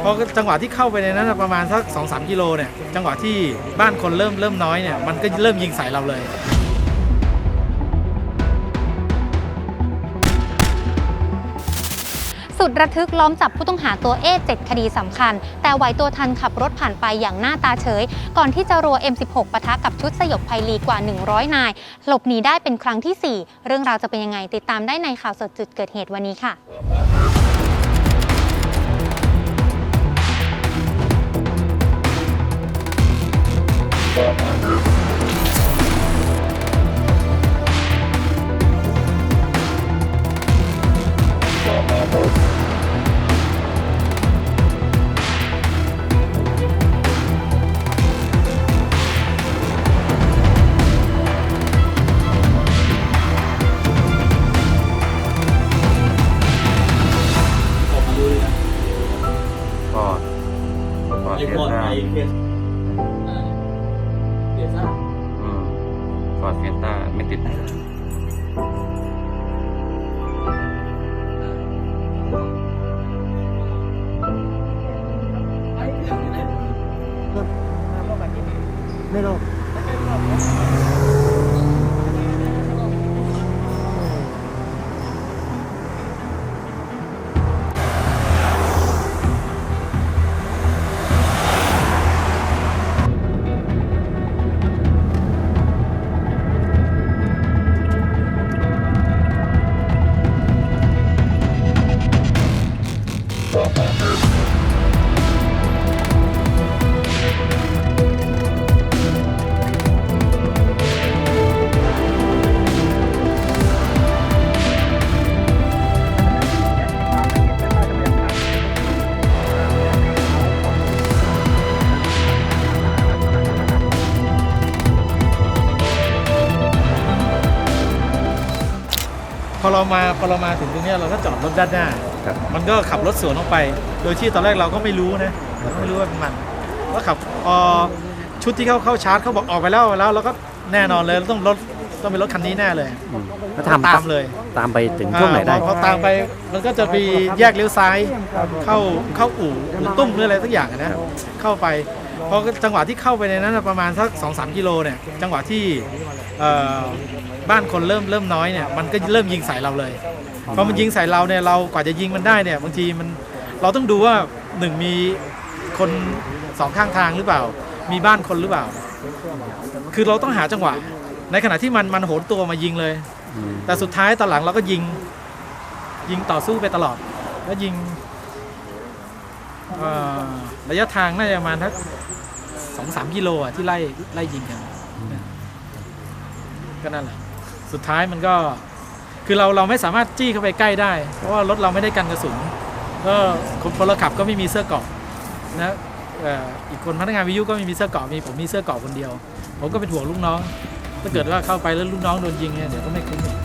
เพราะจังหวะที่เข้าไปในนั้นประมาณสักสองสามกิโลเนี่ยจังหวะที่บ้านคนเริ่มเริ่มน้อยเนี่ยมันก็เริ่มยิงใส่เราเลยสุดระทึกล้อมจับผู้ต้องหาตัวเอเจ็ดคดีสำคัญ แต่ไหวตัวทันขับรถผ่านไปอย่างหน้าตาเฉย ก่อนที่จะรัว M16 ปะทะกับชุดสยบภัยรีกว่า 100 นาย หลบหนีได้เป็นครั้งที่ 4 เรื่องราวจะเป็นยังไงติดตามได้ในข่าวสดจุดเกิดเหตุวันนี้ค่ะ ฟอร์ดฟอร์ดไอเฟีโฟยนต้าไอเพสเดี๋ยวซ่าอืมฟอร์ดเฟียต้าไม่ติด ไม่รู้พ อเรามาพอเรามาถึงตรงเนี้ยเราก็จอดรถด้านหน้า ครับมันก็ขับรถสวนออกไป โดยที่ตอนแรกเราก็ไม่รู้นะเราก็ไม่รู้ว่าเป็นมันก็ขับพอชุดที่เขาเข้าชาร์จเขาบอกออกไปแล้วออกไปแล้วเราก็แน่นอนเลยต้องรถ ต้องเป็นรถคันนี้แน่เลยแล้วทำตามเลยตามไปถึงช่วงไหนได้อ่าพอพอตามไปมันก็จะไปแยกเลี้ยวซ้าย เข้าเข้าอู่อู่ตุ้มหรืออะไรสักอย่างอะนะเข้าไปพอจังหวะที่เข้าไปในนั้นนะประมาณสักสองสามกิโลเนี่ยจังหวะที่เอ่อบ้านคนเริ่มเริ่มน้อยเนี่ยมันก็เริ่มยิงใส่เราเลยพอมันยิงใส่เราเนี่ยเรากว่าจะยิงมันได้เนี่ยบางทีมันเราต้องดูว่าหนึ่งมีคนสองข้างทางหรือเปล่า มีบ้านคนหรือเปล่า คือเราต้องหาจังหวะ ในขณะที่มันมันโหนตัวมายิงเลยอืมแต่สุดท้ายตอนหลังเราก็ยิง ยิงต่อสู้ไปตลอด แล้วยิงเอ่อระยะทางน่าจะประมาณทักสองสามกิโลอะที่ไล่ไล่ยิงกันก็นั่นแหละสุดท้ายมันก็คือเราเราไม่สามารถจี้เข้าไปใกล้ได้ เพราะว่ารถเราไม่ได้กันกระสุนก็คนพลขับก็ไม่มีเสื้อเกราะนะเอ่ออีกคนพนักงานวิทยุก็ไม่มีเสื้อเกราะมีผมมีเสื้อเกราะคนเดียว ผมก็เป็นห่วงลูกน้อง ถ้าเกิดว่าเข้าไปแล้วลูกน้องโดนยิงเนี่ยเดี๋ยวก็ไม่คุ้มอีก